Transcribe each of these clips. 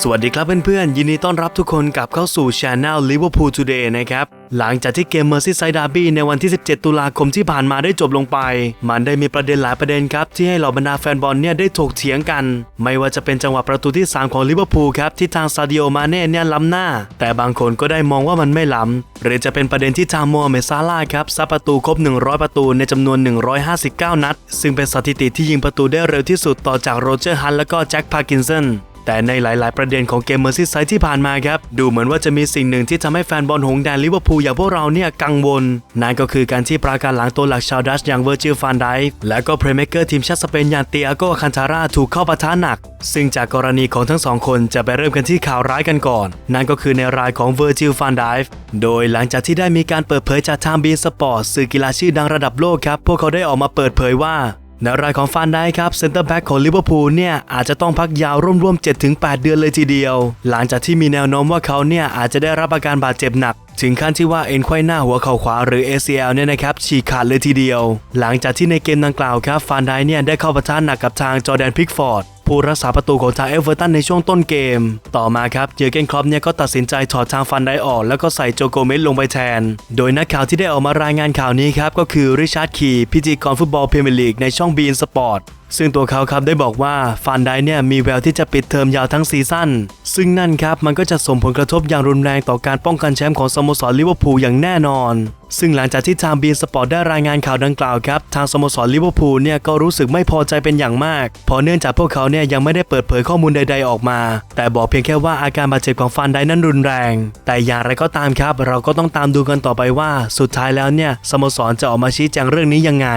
สวัสดีครับเพื่อนๆ ยินดีต้อนรับทุกคนกลับเข้าสู่ Channel Liverpool Today นะครับ หลังจากที่เกม Merseyside Derby ในวันที่ 17 ตุลาคมที่ผ่านมาได้จบลงไป มันได้มีประเด็นหลายประเด็นครับ ที่ให้เหล่าบรรดาแฟนบอลเนี่ยได้ถกเถียงกัน ไม่ว่าจะเป็นจังหวะประตูที่ 3 ของลิเวอร์พูลครับ ที่ทางซาดิโอมาเน่เนี่ยล้ำหน้า แต่บางคนก็ได้มองว่ามันไม่ล้ำหรือจะเป็นประเด็นที่ทางโมฮัมเหม็ดซาลาครับซัดประตูครบ 100 ประตูในจำนวน 159 นัด ซึ่งเป็นสถิติที่ยิงประตูได้เร็วที่สุดต่อจากโรเจอร์ฮันและก็แจ็คพาร์กินสัน แต่ในหลาย ๆ ประเด็นของเกมเมอร์ซี่ไซด์ที่ผ่านมาครับ ดูเหมือนว่าจะมีสิ่งหนึ่งที่ทำให้แฟนบอลหงแดงลิเวอร์พูลอย่างพวกเราเนี่ยกังวล นั่นก็คือการที่ปราการหลังตัวหลักชาวดัชอย่างเวอร์จิลฟานไดฟ์และก็เพรย์เมเกอร์ทีมชาติสเปนอย่างเตียโกคันทาร่าถูกเข้าปะทะหนัก ซึ่งจากกรณีของทั้งสองคนจะไปเริ่มกันที่ข่าวร้ายกันก่อน นั่นก็คือในรายของเวอร์จิลฟานไดฟ์โดยหลังจากที่ได้มีการเปิดเผยจากทางบีสปอร์ตสื่อกีฬาชื่อดังระดับโลกครับพวกเขาได้ออกมาเปิดเผยว่า ในรายของฟานได้ครับเซนเตอร์แบ็กของลิเวอร์พูลเนี่ยอาจจะต้องพักยาวร่วมๆ7-8 เดือนเลยทีเดียว หลังจากที่มีแนวโน้มว่าเขาเนี่ยอาจจะได้รับอาการบาดเจ็บหนัก ถึงขั้นที่ว่าเอ็นไขว้หน้าหัวเข่าขวาหรือ ACL เนี่ยนะครับฉีกขาดเลยทีเดียว หลังจากที่ในเกมดังกล่าวครับฟานได้เนี่ยได้เข้าปะทะหนักกับทางจอแดนพิกฟอร์ด ผู้รักษาประตูของทางเอเวอร์ตันในช่วงต้นเกม ต่อมาครับเยอร์เกนครอปเนี่ยก็ตัดสินใจถอดทางฟันได้ออก แล้วก็ใส่โจโกเมสลงไปแทน โดยนักข่าวที่ได้ออกมารายงานข่าวนี้ครับก็คือริชาร์ดคีพิธีกรฟุตบอลพรีเมียร์ลีกในช่องบีนสปอร์ตซึ่งตัวเขาครับได้บอกว่าฟันไดเนี่ยมีแววที่จะปิดเทอมยาวทั้งซีซั่น ซึ่งนั่นครับมันก็จะส่งผลกระทบอย่างรุนแรงต่อการป้องกันแชมป์ของสโมสรลิเวอร์พูลอย่างแน่นอน ซึ่งหลังจากที่ทางบีนสปอร์ตได้รายงานข่าวดังกล่าวครับ ทางสโมสรลิเวอร์พูลเนี่ยก็รู้สึกไม่พอใจเป็นอย่างมากเพราะเนื่องจากพวกเขาเนี่ยยังไม่ได้เปิดเผยข้อมูลใด ๆออกมา แต่บอกเพียงแค่ว่าอาการบาดเจ็บของฟันไดนั้นรุนแรง แต่อย่างไรก็ตามครับ เราก็ต้องตามดูกันต่อไปว่า สุดท้ายแล้วเนี่ยสโมสรจะออกมาชี้แจงเรื่องนี้ยังไง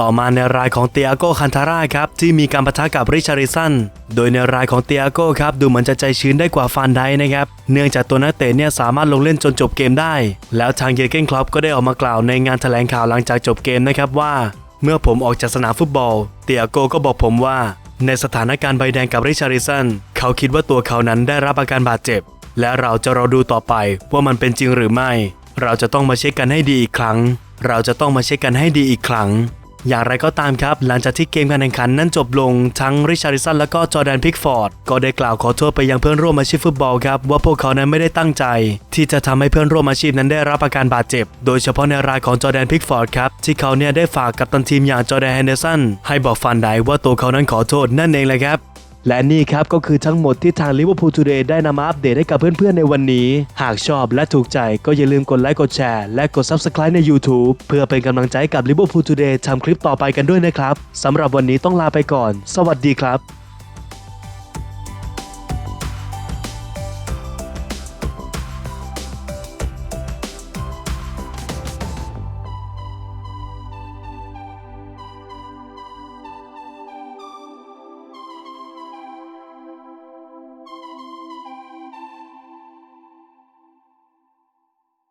ต่อมาในรายของเตียโกคันทาร่าครับที่มีการปะทะกับริชาริสันโดยในรายของเตียโกครับดูเหมือนจะใจชื้นได้กว่าฟานไดนะครับเนื่องจากตัวนักเตะเนี่ยสามารถลงเล่นจนจบเกมได้ แล้วทางเยเกนคลอปก็ได้ออกมากล่าวในงานแถลงข่าวหลังจากจบเกมนะครับว่า เมื่อผมออกจากสนามฟุตบอล เตียโกก็บอกผมว่า ในสถานการณ์ใบแดงกับริชาริสันเขาคิดว่าตัวเขานั้นได้รับอาการบาดเจ็บ และเราจะรอดูต่อไปว่ามันเป็นจริงหรือไม่ เราจะต้องมาเช็คกันให้ดีอีกครั้ง เราจะต้องมาเช็คกันให้ดีอีกครั้ง อย่างไรก็ตามครับ หลังจากที่เกมการแข่งขันนั้นจบลง ทั้งริชาริสันและก็จอแดนพิกฟอร์ด ก็ได้กล่าวขอโทษไปยังเพื่อนร่วมอาชีพฟุตบอลครับว่าพวกเขานั้นไม่ได้ตั้งใจ ที่จะทำให้เพื่อนร่วมอาชีพนั้นได้รับอาการบาดเจ็บ โดยเฉพาะในรายของจอแดนพิกฟอร์ดครับที่เขาเนี่ยได้ฝากกับตันทีมอย่างจอแดนแฮนเดอร์สันให้บอกฟันไดว่าตัวเขานั้นขอโทษนั่นเองเลยครับ และนี่ครับก็คือทั้งหมดที่ทาง Liverpool Today ได้นำมาอัปเดตให้กับเพื่อนๆในวันนี้ หากชอบและถูกใจก็อย่าลืมกดไลค์กดแชร์และกด Subscribe ใน YouTube เพื่อเป็นกำลังใจกับ Liverpool Today ทำคลิปต่อไปกันด้วยนะครับสำหรับวันนี้ต้องลาไปก่อน สวัสดีครับ